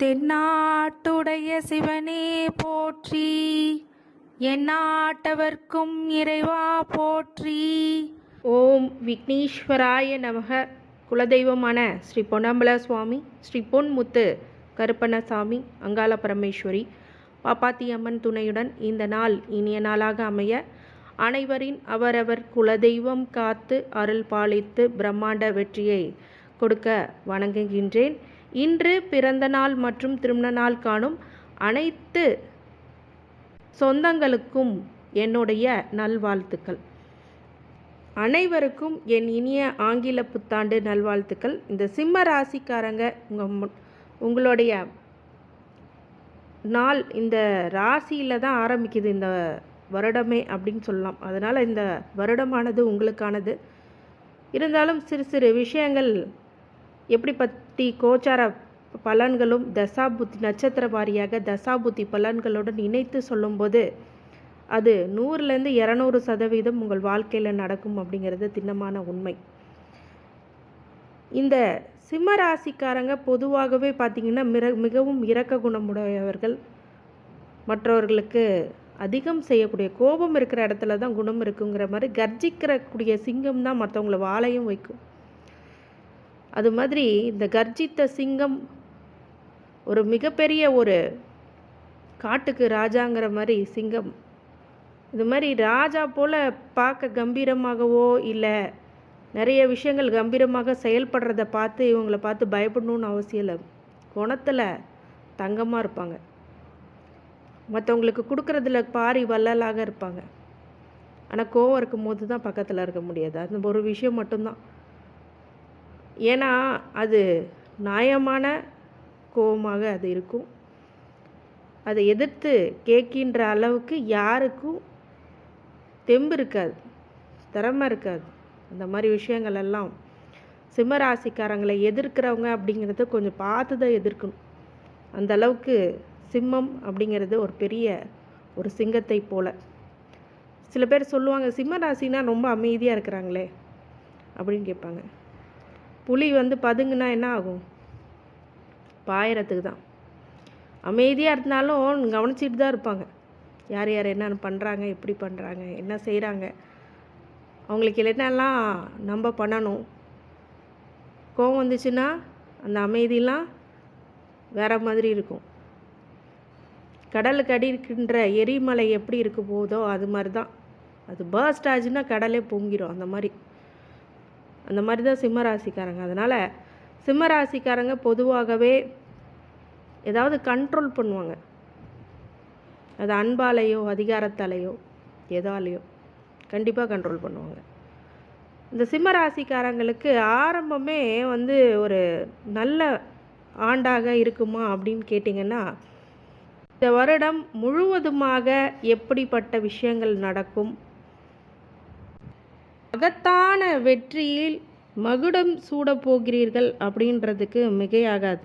தென்னாட்டுடைய சிவனே போற்றி. எந்நாட்டவர்க்கும் இறைவா போற்றி. ஓம் விக்னேஸ்வராய நமக. குலதெய்வமான ஸ்ரீ பொன்னம்பல சுவாமி ஸ்ரீ பொன்முத்து கருப்பண்ணசாமி அங்காள பரமேஸ்வரி பாப்பாத்தி அம்மன் துணையுடன் இந்த நாள் இனிய நாளாக அமைய அனைவரின் அவரவர் குலதெய்வம் காத்து அருள் பாலித்து பிரம்மாண்ட வெற்றியை கொடுக்க வணங்குகின்றேன். இன்று பிறந்த நாள் மற்றும் திருமண நாள் காணும் அனைத்து சொந்தங்களுக்கும் என்னுடைய நல்வாழ்த்துக்கள். அனைவருக்கும் என் இனிய ஆங்கில புத்தாண்டு நல்வாழ்த்துக்கள். இந்த சிம்ம ராசிக்காரங்க உங்கள் உங்களுடைய நாள் இந்த ராசியில் தான் ஆரம்பிக்குது இந்த வருடமே அப்படின்னு சொல்லலாம். அதனால் இந்த வருடமானது உங்களுக்கானது. இருந்தாலும் சிறு சிறு விஷயங்கள் எப்படி பத் பற்றி கோச்சார பலன்களும் தசாபுத்தி நட்சத்திர வாரியாக தசாபுத்தி பலன்களுடன் இணைத்து சொல்லும்போது அது நூறுலேருந்து இரநூறு சதவீதம் உங்கள் வாழ்க்கையில் நடக்கும் அப்படிங்கிறது திண்ணமான உண்மை. இந்த சிம்ம ராசிக்காரங்க பொதுவாகவே பார்த்திங்கன்னா மிர மிகவும் இரக்க குணமுடையவர்கள். மற்றவர்களுக்கு அதிகம் செய்யக்கூடிய கோபம் இருக்கிற இடத்துல தான் குணம் இருக்குங்கிற மாதிரி கர்ஜிக்கிறக்கூடிய சிங்கம் தான் மற்றவங்கள வாழையும் வைக்கும். அது மாதிரி இந்த கர்ஜித்த சிங்கம் ஒரு மிகப்பெரிய ஒரு காட்டுக்கு ராஜாங்கிற மாதிரி சிங்கம். இது மாதிரி ராஜா போல் பார்க்க கம்பீரமாகவோ இல்லை நிறைய விஷயங்கள் கம்பீரமாக செயல்படுறத பார்த்து இவங்களை பார்த்து பயப்படணும்னு அவசியம் இல்லை. குணத்தில் தங்கமாக இருப்பாங்க. மற்றவங்களுக்கு கொடுக்குறதுல பாரி வள்ளலாக இருப்பாங்க. ஆனால் கோவம் இருக்கும்போது தான் பக்கத்தில் இருக்க முடியாது. அந்த ஒரு விஷயம் மட்டும்தான். ஏன்னா அது நியாயமான கோபமாக அது இருக்கும். அதை எதிர்த்து கேட்கின்ற அளவுக்கு யாருக்கும் தெம்பு இருக்காது திறமை இருக்காது. அந்த மாதிரி விஷயங்கள் எல்லாம் சிம்மராசிக்காரங்களை எதிர்க்கிறவங்க அப்படிங்கிறத கொஞ்சம் பார்த்து தான் எதிர்க்கணும். அந்த அளவுக்கு சிம்மம் அப்படிங்கிறது ஒரு பெரிய ஒரு சிங்கத்தை போல. சில பேர் சொல்லுவாங்க சிம்மராசினா ரொம்ப அமைதியாக இருக்கிறாங்களே அப்படின்னு கேட்பாங்க. புலி வந்து பதுங்குனா என்ன ஆகும்? பாயறதுக்கு தான் அமைதியாக இருந்தாலும் கவனிச்சிட்டு தான் இருப்பாங்க. யார் யார் என்னென்ன பண்ணுறாங்க எப்படி பண்ணுறாங்க என்ன செய்கிறாங்க அவங்களுக்கு என்னெல்லாம் நம்ம பண்ணணும். கோவம் வந்துச்சுன்னா அந்த அமைதியெலாம் வேற மாதிரி இருக்கும். கடலுக்கு அடி இருக்கின்ற எரிமலை எப்படி இருக்க போதோ அது மாதிரி தான் அது பர்ஸ்ட் ஆச்சுன்னா கடலே பொங்கிடும் அந்த மாதிரி. அந்த மாதிரி தான் சிம்மராசிக்காரங்க அதனால் சிம்ம ராசிக்காரங்க பொதுவாகவே ஏதாவது கண்ட்ரோல் பண்ணுவாங்க. அது அன்பாலேயோ அதிகாரத்தாலேயோ எதாலேயோ கண்டிப்பாக கண்ட்ரோல் பண்ணுவாங்க. இந்த சிம்ம ராசிக்காரங்களுக்கு ஆரம்பமே வந்து ஒரு நல்ல ஆண்டாக இருக்குமா அப்படின்னு கேட்டிங்கன்னா இந்த வருடம் முழுவதுமாக எப்படிப்பட்ட விஷயங்கள் நடக்கும்? மகத்தான வெற்றியில் மகுடம் சூடப் போகிறீர்கள் அப்படின்றதுக்கு மிகையாகாது.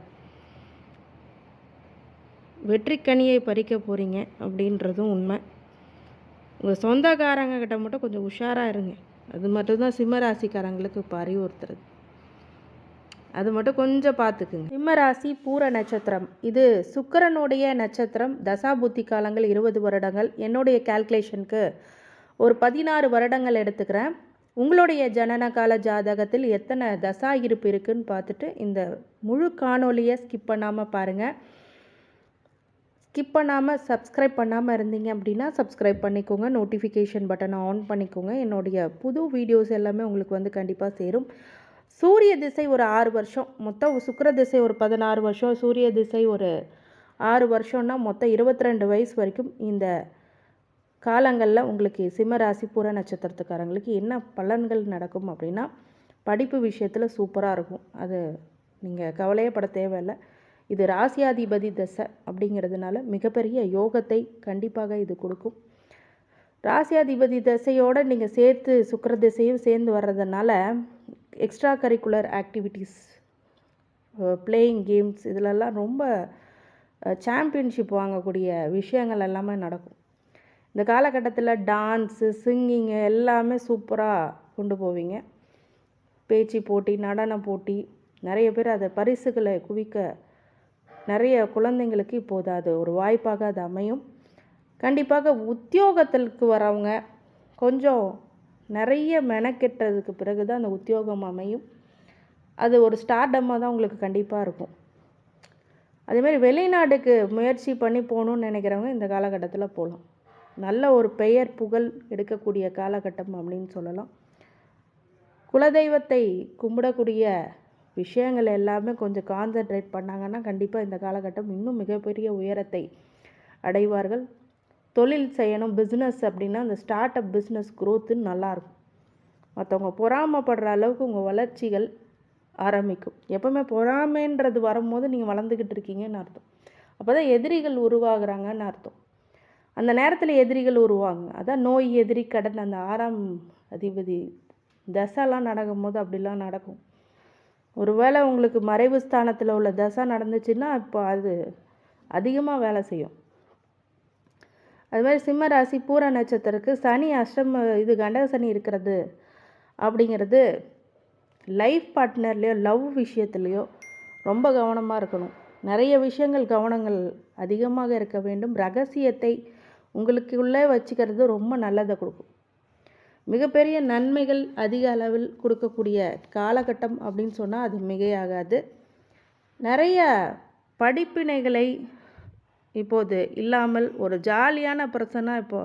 வெற்றிக்கனியை பறிக்க போகிறீங்க அப்படின்றதும் உண்மை. உங்கள் சொந்தக்காரங்க கிட்ட மட்டும் கொஞ்சம் உஷாராக இருங்க. அது மட்டும்தான் சிம்மராசிக்காரங்களுக்கு இப்போ அறிவுறுத்துறது அது மட்டும் கொஞ்சம் பார்த்துக்குங்க சிம்மராசி பூர நட்சத்திரம். இது சுக்கிரனுடைய நட்சத்திரம். தசாபுத்தி காலங்கள் இருபது வருடங்கள். என்னுடைய கால்குலேஷனுக்கு ஒரு பதினாறு வருடங்கள் எடுத்துக்கிறேன். உங்களுடைய ஜனன கால ஜாதகத்தில் எத்தனை தசா இருப்பு இருக்குன்னு பார்த்துட்டு இந்த முழு காணொலியை ஸ்கிப் பண்ணாமல் பாருங்கள் ஸ்கிப் பண்ணாமல் சப்ஸ்கிரைப் பண்ணாமல் இருந்தீங்க அப்படின்னா சப்ஸ்கிரைப் பண்ணிக்கோங்க. நோட்டிஃபிகேஷன் பட்டனை ஆன் பண்ணிக்கோங்க. என்னுடைய புது வீடியோஸ் எல்லாமே உங்களுக்கு வந்து கண்டிப்பாக சேரும். சூரிய திசை ஒரு ஆறு வருஷம். மொத்தம் சுக்கர திசை ஒரு பதினாறு வருஷம். சூரிய திசை ஒரு ஆறு வருஷம்னா மொத்தம் இருபத்தி ரெண்டு வயசு வரைக்கும் இந்த காலங்களில் உங்களுக்கு சிம்ம ராசி பூர நட்சத்திரத்துக்காரங்களுக்கு என்ன பலன்கள் நடக்கும் அப்படின்னா படிப்பு விஷயத்தில் சூப்பராக இருக்கும். அது நீங்கள் கவலையப்பட தேவையில்லை. இது ராசியாதிபதி தசை அப்படிங்கிறதுனால மிகப்பெரிய யோகத்தை கண்டிப்பாக இது கொடுக்கும். ராசியாதிபதி தசையோடு நீங்கள் சேர்த்து சுக்கிர திசையும் சேர்ந்து வர்றதுனால extra curricular activities playing games இதிலெல்லாம் ரொம்ப சாம்பியன்ஷிப் வாங்கக்கூடிய விஷயங்கள் எல்லாமே நடக்கும். இந்த காலகட்டத்தில் டான்ஸு சிங்கிங்கு எல்லாமே சூப்பராக கொண்டு போவீங்க. பேச்சு போட்டி நடன போட்டி நிறைய பேர் அதை பரிசுகளை குவிக்க நிறைய குழந்தைங்களுக்கு இப்போது அது ஒரு வாய்ப்பாக அது அமையும். கண்டிப்பாக உத்தியோகத்திற்கு வரவங்க கொஞ்சம் நிறைய மெனக்கெட்டதுக்கு பிறகு தான் அந்த உத்தியோகம் அமையும். அது ஒரு ஸ்டார்டமாக தான் உங்களுக்கு கண்டிப்பாக இருக்கும். அதேமாதிரி வெளிநாட்டுக்கு முயற்சி பண்ணி போகணுன்னு நினைக்கிறவங்க இந்த காலகட்டத்தில் போகலாம். நல்ல ஒரு பெயர் புகழ் எடுக்கக்கூடிய காலகட்டம் அப்படின்னு சொல்லலாம். குலதெய்வத்தை கும்பிடக்கூடிய விஷயங்கள் எல்லாமே கொஞ்சம் கான்சென்ட்ரேட் பண்ணாங்கன்னா கண்டிப்பாக இந்த காலகட்டம் இன்னும் மிகப்பெரிய உயரத்தை அடைவார்கள். தொழில் செய்யணும் பிஸ்னஸ் அப்படின்னா அந்த ஸ்டார்ட் அப் பிஸ்னஸ் குரோத்து நல்லாயிருக்கும். மற்றவங்க பொறாமப்படுற அளவுக்கு உங்கள் வளர்ச்சிகள் ஆரம்பிக்கும். எப்போவுமே பொறாமைன்றது வரும்போது நீங்கள் வளர்ந்துக்கிட்டு இருக்கீங்கன்னு அர்த்தம். அப்போ தான் எதிரிகள் உருவாகுறாங்கன்னு அர்த்தம். அந்த நேரத்தில் எதிரிகள் உருவாங்க அதான் நோய் எதிரி கடன் அந்த ஆறாம் அதிபதி. தசைலாம் நடக்கும்போது அப்படிலாம் நடக்கும். ஒருவேளை உங்களுக்கு மறைவு ஸ்தானத்தில் உள்ள தசை நடந்துச்சுன்னா இப்போ அது அதிகமாக வேலை செய்யும். அது மாதிரி சிம்ம ராசி பூர நட்சத்திரக்கு சனி அஷ்டம இது கண்டக சனி இருக்கிறது அப்படிங்கிறது லைஃப் பார்ட்னர்லேயோ லவ் விஷயத்துலேயோ ரொம்ப கவனமாக இருக்கணும். நிறைய விஷயங்கள் கவனங்கள் அதிகமாக இருக்க வேண்டும். ரகசியத்தை உங்களுக்குள்ளே வச்சுக்கிறது ரொம்ப நல்லதை கொடுக்கும். மிகப்பெரிய நன்மைகள் அதிக அளவில் கொடுக்கக்கூடிய காலகட்டம் அப்படின்னு சொன்னால் அது மிகையாகாது. நிறைய படிப்பினைகளை இப்போது இல்லாமல் ஒரு ஜாலியான பர்சனாக இப்போ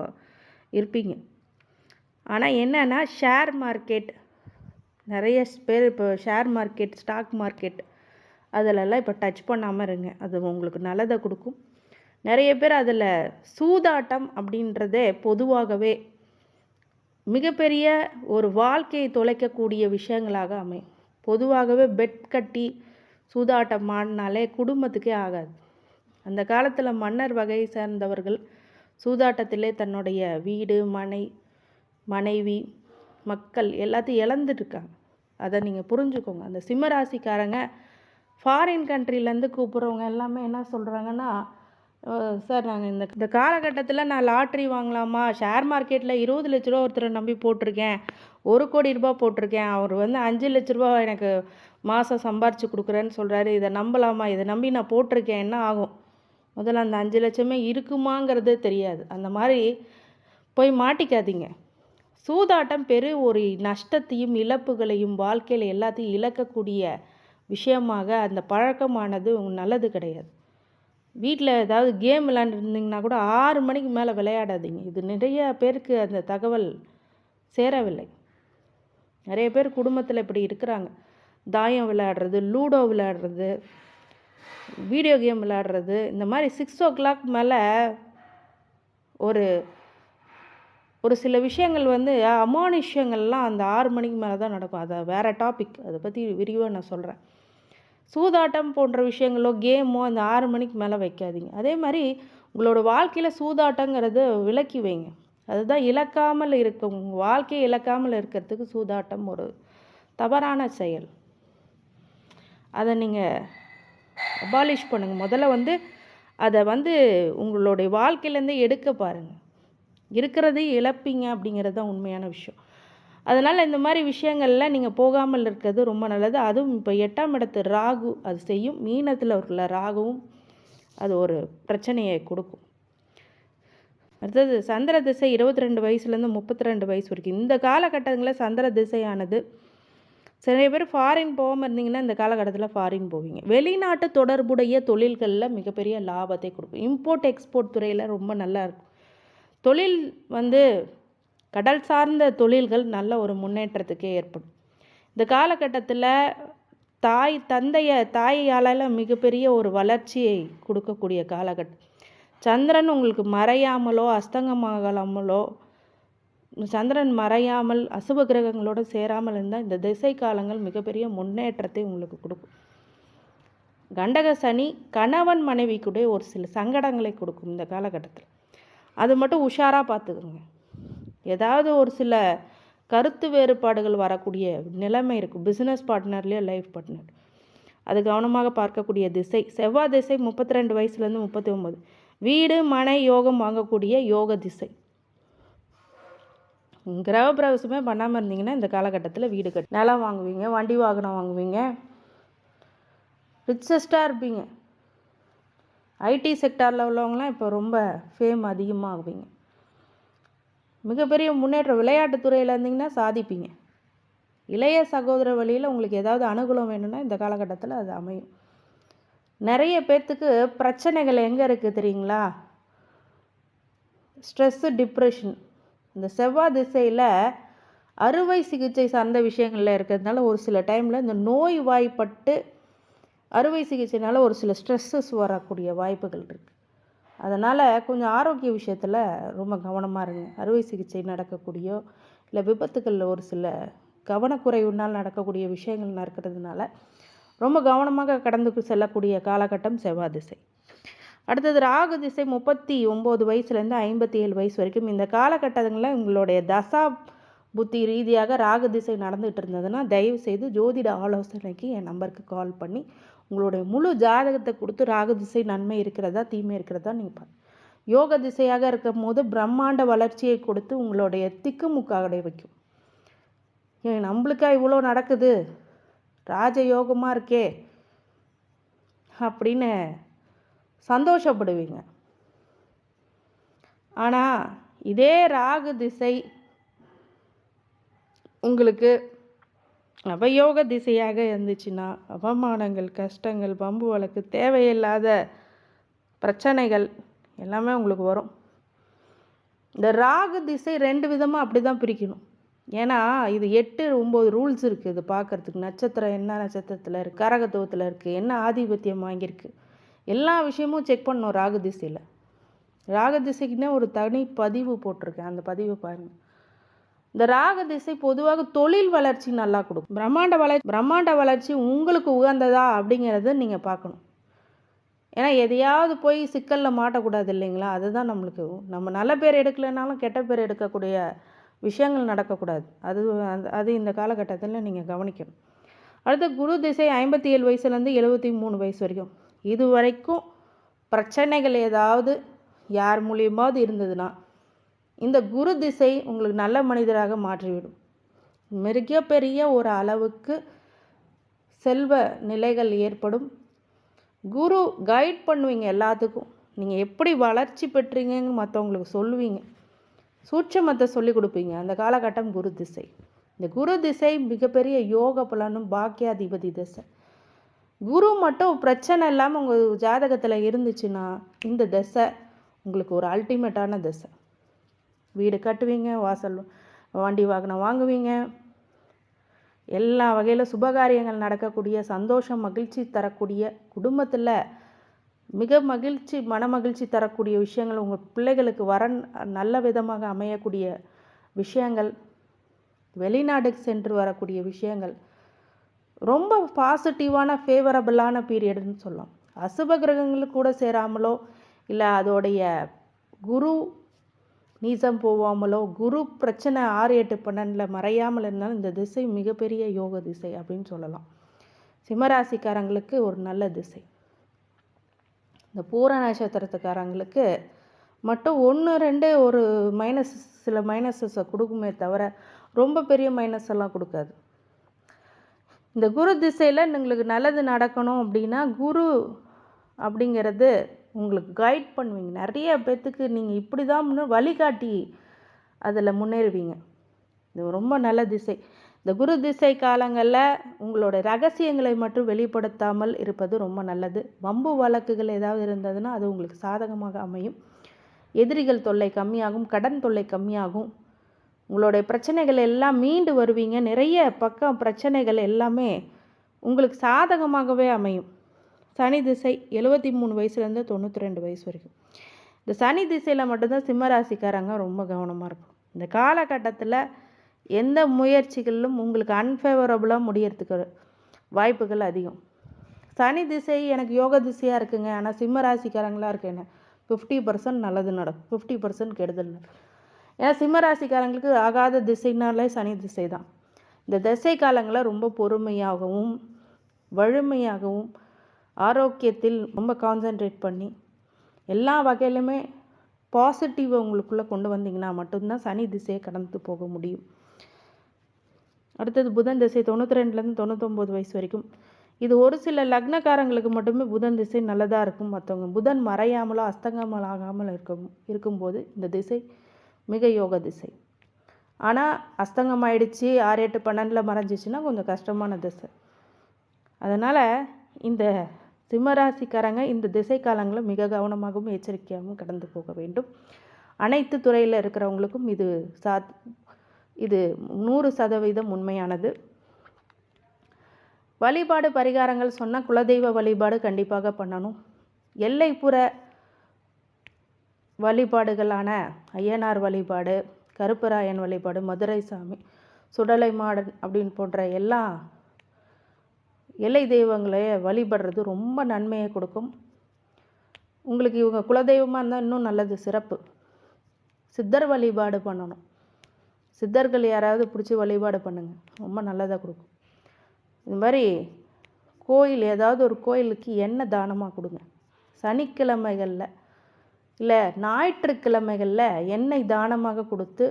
இருப்பீங்க. ஆனால் என்னென்னா ஷேர் மார்க்கெட் நிறைய பேர் இப்போ ஷேர் மார்க்கெட் ஸ்டாக் மார்க்கெட் அதிலெல்லாம் இப்போ டச் பண்ணாமல் இருங்க. அது உங்களுக்கு நல்லதை கொடுக்கும். நிறைய பேர் அதில் சூதாட்டம் அப்படின்றதே பொதுவாகவே மிகப்பெரிய ஒரு வாழ்க்கையை தொலைக்கக்கூடிய விஷயங்களாக அமையும். பொதுவாகவே பெட் கட்டி சூதாட்டம் ஆடினாலே குடும்பத்துக்கே ஆகாது. அந்த காலத்தில் மன்னர் வகையை சேர்ந்தவர்கள் சூதாட்டத்திலே தன்னுடைய வீடு மனை மனைவி மக்கள் எல்லாத்தையும் இழந்துட்டுருக்காங்க. அதை நீங்கள் புரிஞ்சுக்கோங்க. அந்த சிம்மராசிக்காரங்க ஃபாரின் கண்ட்ரிலேருந்து கூப்பிட்றவங்க எல்லாமே என்ன சொல்கிறாங்கன்னா சார் நாங்கள் இந்த இந்த காலகட்டத்தில் நான் லாட்ரி வாங்கலாமா? ஷேர் மார்க்கெட்டில் இருபது லட்ச ரூபா ஒருத்தரை நம்பி போட்டிருக்கேன். ஒரு கோடி ரூபா போட்டிருக்கேன். அவர் வந்து அஞ்சு லட்ச ரூபா எனக்கு மாதம் சம்பாரித்து கொடுக்குறேன்னு சொல்கிறாரு இதை நம்பலாமா? இதை நம்பி நான் போட்டிருக்கேன். என்ன ஆகும்? முதல்ல அந்த அஞ்சு லட்சமே இருக்குமாங்கிறதே தெரியாது. அந்த மாதிரி போய் மாட்டிக்காதீங்க. சூதாட்டம் பெரு ஒரு நஷ்டத்தையும் இழப்புகளையும் வாழ்க்கையில் எல்லாத்தையும் இழக்கக்கூடிய விஷயமாக அந்த பழக்கமானது நல்லது கிடையாது. வீட்டில் ஏதாவது கேம் விளாண்டுருந்தீங்கன்னா கூட ஆறு மணிக்கு மேலே விளையாடாதீங்க. இது நிறைய பேருக்கு அந்த தகவல் சேரவில்லை. நிறைய பேர் குடும்பத்தில் இப்படி இருக்கிறாங்க. தாயம் விளையாடுறது லூடோ விளையாடுறது வீடியோ கேம் விளையாடுறது இந்த மாதிரி சிக்ஸ் ஓ கிளாக் மேலே ஒரு ஒரு சில விஷயங்கள் வந்து அமானுஷ்யங்கள்லாம் அந்த ஆறு மணிக்கு மேலே தான் நடக்கும். அதை வேறு டாபிக் அதை பற்றி விரிவாக நான் சொல்கிறேன் சூதாட்டம் போன்ற விஷயங்களோ கேமோ அந்த ஆறு மணிக்கு மேலே வைக்காதீங்க. அதே மாதிரி உங்களோட வாழ்க்கையில் சூதாட்டங்கிறத விலக்கி வைங்க. அதுதான் இழக்காமல் இருக்க உங்கள் வாழ்க்கையை இழக்காமல் இருக்கிறதுக்கு சூதாட்டம் ஒரு தவறான செயல். அதை நீங்கள் அபாலிஷ் பண்ணுங்கள் முதல்ல வந்து அதை வந்து உங்களுடைய வாழ்க்கையிலேருந்து எடுக்க பாருங்கள் இருக்கிறதையும் இழப்பீங்க அப்படிங்கிறது தான் உண்மையான விஷயம். அதனால் இந்த மாதிரி விஷயங்களில் நீங்கள் போகாமல் இருக்கிறது ரொம்ப நல்லது. அதுவும் இப்போ எட்டாம் இடத்து ராகு அது செய்யும். மீனத்தில் உள்ள ராகுவும் அது ஒரு பிரச்சனையை கொடுக்கும். அடுத்தது சந்திர திசை இருபத்தி ரெண்டு வயசுலேருந்து முப்பத்தி ரெண்டு வயசு வரைக்கும். இந்த காலகட்டங்களில் சந்திர திசையானது சில பேர் ஃபாரின் போகாமல் இருந்தீங்கன்னா இந்த காலகட்டத்தில் ஃபாரின் போவீங்க. வெளிநாட்டு தொடர்புடைய தொழில்களில் மிகப்பெரிய லாபத்தை கொடுக்கும். இம்போர்ட் எக்ஸ்போர்ட் துறையில் ரொம்ப நல்லா இருக்கும். தொழில் வந்து கடல் சார்ந்த தொழில்கள் நல்ல ஒரு முன்னேற்றத்துக்கே ஏற்படும். இந்த காலகட்டத்தில் தாய் தந்தைய தாயால் மிகப்பெரிய ஒரு வளர்ச்சியை கொடுக்கக்கூடிய காலகட்டம். சந்திரன் உங்களுக்கு மறையாமலோ அஸ்தங்கமாகலாமலோ சந்திரன் மறையாமல் அசுப கிரகங்களோடு சேராமல் இருந்தால் இந்த திசை காலங்கள் மிகப்பெரிய முன்னேற்றத்தை உங்களுக்கு கொடுக்கும். கண்டக சனி கணவன் மனைவி கூட ஒரு சில சங்கடங்களை கொடுக்கும் இந்த காலகட்டத்தில். அது மட்டும் உஷாராக பார்த்துக்குங்க. ஏதாவது ஒரு சில கருத்து வேறுபாடுகள் வரக்கூடிய நிலைமை இருக்கும். பிஸ்னஸ் பார்ட்னர்லேயோ லைஃப் பார்ட்னர் அது கவனமாக பார்க்கக்கூடிய திசை. செவ்வாய் திசை முப்பத்தி ரெண்டு வயசுலேருந்து முப்பத்தி ஒம்பது வீடு மனை யோகம் வாங்கக்கூடிய யோக திசை. கிரக பிரவேசமே பண்ணாமல் இருந்தீங்கன்னா இந்த காலகட்டத்தில் வீடு கட்டி நிலம் வாங்குவீங்க வண்டி வாகனம் வாங்குவீங்க. ரிச்சஸ்ட்டாக இருப்பீங்க. ஐடி செக்டாரில் உள்ளவங்களாம் இப்போ ரொம்ப ஃபேம் அதிகமாகுவீங்க மிகப்பெரிய முன்னேற்றம் விளையாட்டுத்துறையில் இருந்தீங்கன்னா சாதிப்பீங்க. இளைய சகோதர வழியில் உங்களுக்கு ஏதாவது அனுகூலம் வேணும்னா இந்த காலகட்டத்தில் அது அமையும். நிறைய பேர்த்துக்கு பிரச்சனைகள் எங்கே இருக்குது தெரியுங்களா? Stress depression. இந்த செவ்வாய் திசையில் அறுவை சிகிச்சை சார்ந்த விஷயங்களில் இருக்கிறதுனால ஒரு சில டைமில் இந்த நோய் வாய்ப்பட்டு அறுவை சிகிச்சைனால ஒரு சில ஸ்ட்ரெஸ்ஸஸ் வரக்கூடிய வாய்ப்புகள் இருக்குது அதனால் கொஞ்சம் ஆரோக்கிய விஷயத்தில் ரொம்ப கவனமாக இருங்க. அறுவை சிகிச்சை நடக்கக்கூடியோ இல்லை விபத்துகளில் ஒரு சில கவனக்குறைவுனால் நடக்கக்கூடிய விஷயங்கள் நடக்கிறதுனால ரொம்ப கவனமாக கடந்து செல்லக்கூடிய காலகட்டம் செவ்வாய் திசை. அடுத்தது ராகு திசை முப்பத்தி ஒம்பது வயசுலேருந்து ஐம்பத்தி ஏழு வயசு வரைக்கும். இந்த காலகட்டங்களில் உங்களுடைய தசா புத்தி ரீதியாக ராகு திசை நடந்துகிட்டு இருந்ததுன்னா தயவு செய்து ஜோதிட ஆலோசனைக்கு என் நம்பருக்கு கால் பண்ணி உங்களுடைய முழு ஜாதகத்தை கொடுத்து ராகு திசை நன்மை இருக்கிறதா தீமை இருக்கிறதா நீங்கள் பாருங்க. யோக திசையாக இருக்கும் போது பிரம்மாண்ட வளர்ச்சியை கொடுத்து உங்களுடைய திக்குமுக்காகடை வைக்கும். நம்மளுக்கா இவ்வளோ நடக்குது? ராஜயோகமாக இருக்கே அப்படின்னு சந்தோஷப்படுவீங்க. ஆனால் இதே ராகு திசை உங்களுக்கு அவயோக திசையாக இருந்துச்சுன்னா அவமானங்கள் கஷ்டங்கள் பம்பு வழக்கு தேவையில்லாத பிரச்சனைகள் எல்லாமே உங்களுக்கு வரும். இந்த ராகு திசை ரெண்டு விதமாக அப்படி தான் பிரிக்கணும். ஏன்னா இது எட்டு ஒம்பது ரூல்ஸ் இருக்குது இது பார்க்குறதுக்கு. நட்சத்திரம் என்ன நட்சத்திரத்தில் இருக்குது கரகத்துவத்தில் இருக்குது என்ன ஆதிபத்தியம் வாங்கியிருக்கு. எல்லா விஷயமும் செக் பண்ணணும் ராகு திசையில். ராகு திசைக்குன்னே ஒரு தனி பதிவு போட்டிருக்கேன். அந்த பதிவை பாருங்கள் இந்த ராக திசை பொதுவாக தொழில் வளர்ச்சி நல்லா கொடுக்கும். பிரம்மாண்ட வளர்ச்சி பிரம்மாண்ட வளர்ச்சி உங்களுக்கு உகந்ததா அப்படிங்கிறத நீங்கள் பார்க்கணும். ஏன்னா எதையாவது போய் சிக்கலில் மாட்டக்கூடாது இல்லைங்களா? அதுதான் நம்மளுக்கு நம்ம நல்ல பேர் எடுக்கலைனாலும் கெட்ட பேர் எடுக்கக்கூடிய விஷயங்கள் நடக்கக்கூடாது. அது அந்த- அது இந்த காலகட்டத்தில் நீங்கள் கவனிக்கணும். அடுத்து குரு திசை ஐம்பத்தி ஏழு வயசுலேருந்து எழுபத்தி மூணு வயசு வரைக்கும். இது வரைக்கும் பிரச்சனைகள் ஏதாவது யார் மூலியமாவது இருந்ததுன்னா இந்த குரு திசை உங்களுக்கு நல்ல மனிதராக மாற்றிவிடும். மிகப்பெரிய ஒரு அளவுக்கு செல்வ நிலைகள் ஏற்படும். குரு கைட் பண்ணுவீங்க எல்லாத்துக்கும். நீங்கள் எப்படி வளர்ச்சி பெற்றீங்கன்னு மற்றவங்களுக்கு சொல்லுவீங்க. சூட்சமத்தை சொல்லி கொடுப்பீங்க. அந்த காலகட்டம் குரு திசை. இந்த குரு திசை மிகப்பெரிய யோக பலனும் பாக்கியாதிபதி திசை. குரு மட்டும் பிரச்சனை இல்லாமல் உங்கள் ஜாதகத்தில் இருந்துச்சுன்னா இந்த திசை உங்களுக்கு ஒரு அல்டிமேட்டான திசை. வீடு கட்டுவீங்க வாசல் வண்டி வாகனம் வாங்குவீங்க. எல்லா வகையில் சுபகாரியங்கள் நடக்கக்கூடிய சந்தோஷம் மகிழ்ச்சி தரக்கூடிய குடும்பத்தில் மிக மகிழ்ச்சி மன மகிழ்ச்சி தரக்கூடிய விஷயங்கள் உங்கள் பிள்ளைகளுக்கு வர நல்ல விதமாக அமையக்கூடிய விஷயங்கள். வெளிநாடு சென்று வரக்கூடிய விஷயங்கள். ரொம்ப பாசிட்டிவான ஃபேவரபிளான பீரியடுன்னு சொல்லலாம். அசுப கிரகங்களுக்கு கூட சேராமலோ இல்லை அதோடைய குரு நீசம் போகாமலோ குரு பிரச்சனை ஆறு எட்டு பன்னெண்டில் மறையாமல் இருந்தாலும் இந்த திசை மிகப்பெரிய யோக திசை அப்படின்னு சொல்லலாம். சிம்மராசிக்காரங்களுக்கு ஒரு நல்ல திசை. இந்த பூர நட்சத்திரத்துக்காரங்களுக்கு மட்டும் ஒன்று ரெண்டு ஒரு மைனஸ் சில மைனஸஸை கொடுக்குமே தவிர ரொம்ப பெரிய மைனஸ் எல்லாம் கொடுக்காது. இந்த குரு திசையில் உங்களுக்கு நல்லது நடக்கணும் அப்படின்னா குரு அப்படிங்கிறது உங்களுக்கு கைட் பண்ணுவீங்க. நிறைய பேர்த்துக்கு நீங்கள் இப்படி தான் முன்ன வழிகாட்டி அதில் முன்னேறுவீங்க. இது ரொம்ப நல்ல திசை. இந்த குரு திசை காலங்களில் உங்களோட ரகசியங்களை மட்டும் வெளிப்படுத்தாமல் இருப்பது ரொம்ப நல்லது. வம்பு வழக்குகள் ஏதாவது இருந்ததுன்னா அது உங்களுக்கு சாதகமாக அமையும். எதிரிகள் தொல்லை கம்மியாகும் கடன் தொல்லை கம்மியாகும். உங்களுடைய பிரச்சனைகள் எல்லாம் மீண்டு வருவீங்க. நிறைய பக்கம் பிரச்சனைகள் எல்லாமே உங்களுக்கு சாதகமாகவே அமையும். சனி திசை எழுபத்தி மூணு வயசுலேருந்து தொண்ணூற்றி ரெண்டு வயசு வரைக்கும். இந்த சனி திசையில் மட்டும்தான் சிம்ம ராசிக்காரங்க ரொம்ப கவனமாக இருக்கும் இந்த காலகட்டத்தில் எந்த முயற்சிகளிலும் உங்களுக்கு அன்ஃபேவரபுளாக முடியறதுக்கு வாய்ப்புகள் அதிகம். சனி திசை எனக்கு யோக திசையாக இருக்குங்க. ஆனால் சிம்ம ராசிக்காரங்களாக இருக்கேன்னு ஃபிஃப்டி பர்சன்ட் நல்லது நடக்கும். ஃபிஃப்டி பர்சன்ட் கெடுதல் ஏன்னா சிம்ம ராசிக்காரங்களுக்கு ஆகாத திசைனாலே சனி திசை தான் இந்த திசை காலங்களில் ரொம்ப பொறுமையாகவும் வலிமையாகவும் ஆரோக்கியத்தில் ரொம்ப கான்சென்ட்ரேட் பண்ணி எல்லா வகையிலுமே பாசிட்டிவை உங்களுக்குள்ளே கொண்டு வந்தீங்கன்னா மட்டும்தான் சனி திசையை கடந்து போக முடியும். அடுத்தது புதன் திசை தொண்ணூற்றி ரெண்டுலேருந்து தொண்ணூத்தொம்பது வயசு வரைக்கும். இது ஒரு சில லக்னக்காரங்களுக்கு மட்டுமே புதன் திசை நல்லதாக இருக்கும். மற்றவங்க புதன் மறையாமலோ அஸ்தங்கமல் ஆகாமல் இருக்கும் இருக்கும்போது இந்த திசை மிக யோக திசை. ஆனால் அஸ்தங்கம் ஆயிடுச்சு ஆறு எட்டு பன்னெண்டில் மறைஞ்சிச்சுன்னா கொஞ்சம் கஷ்டமான திசை. அதனால் இந்த சிம்மராசிக்காரங்க இந்த திசை காலங்களில் மிக கவனமாகவும் எச்சரிக்கையாகவும் கடந்து போக வேண்டும். அனைத்து துறையில் இருக்கிறவங்களுக்கும் இது சாத் இது நூறு சதவீதம் உண்மையானது. வழிபாடு பரிகாரங்கள் சொன்னால் குலதெய்வ வழிபாடு கண்டிப்பாக பண்ணணும். எல்லைப்புற வழிபாடுகளான ஐயனார் வழிபாடு கருப்பராயன் வழிபாடு மதுரை சாமி சுடலை மாடன் அப்படின்னு போன்ற எல்லா எல்லை தெய்வங்களை வழிபடுறது ரொம்ப நன்மையை கொடுக்கும். உங்களுக்கு இவங்க குலதெய்வமாக இருந்தால் இன்னும் நல்லது சிறப்பு. சித்தர் வழிபாடு பண்ணணும். சித்தர்கள் யாராவது பிடிச்சி வழிபாடு பண்ணுங்கள் ரொம்ப நல்லதாக கொடுக்கும். இது மாதிரி கோயில் ஏதாவது ஒரு கோயிலுக்கு எண்ணெய் தானமாக கொடுங்க. சனிக்கிழமைகளில் இல்லை ஞாயிற்றுக்கிழமைகளில் எண்ணெய் தானமாக கொடுத்து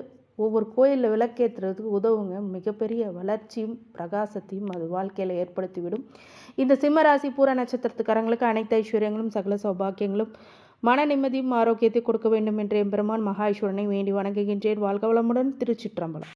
ஒவ்வொரு கோயிலில் விளக்கேற்றுறதுக்கு உதவுங்க. மிகப்பெரிய வளர்ச்சியும் பிரகாசத்தையும் அது வாழ்க்கையில் ஏற்படுத்திவிடும். இந்த சிம்மராசி பூர நட்சத்திரத்துக்காரங்களுக்கு அனைத்து ஐஸ்வர்யங்களும் சகல சௌபாக்கியங்களும் மன நிம்மதியும் ஆரோக்கியத்தை கொடுக்க வேண்டும் என்று எம்பெருமான் மகாஈஸ்வரனை வேண்டி வணங்குகின்றேன். வாழ்க வளமுடன் திருச்சிற்றம்பலம்.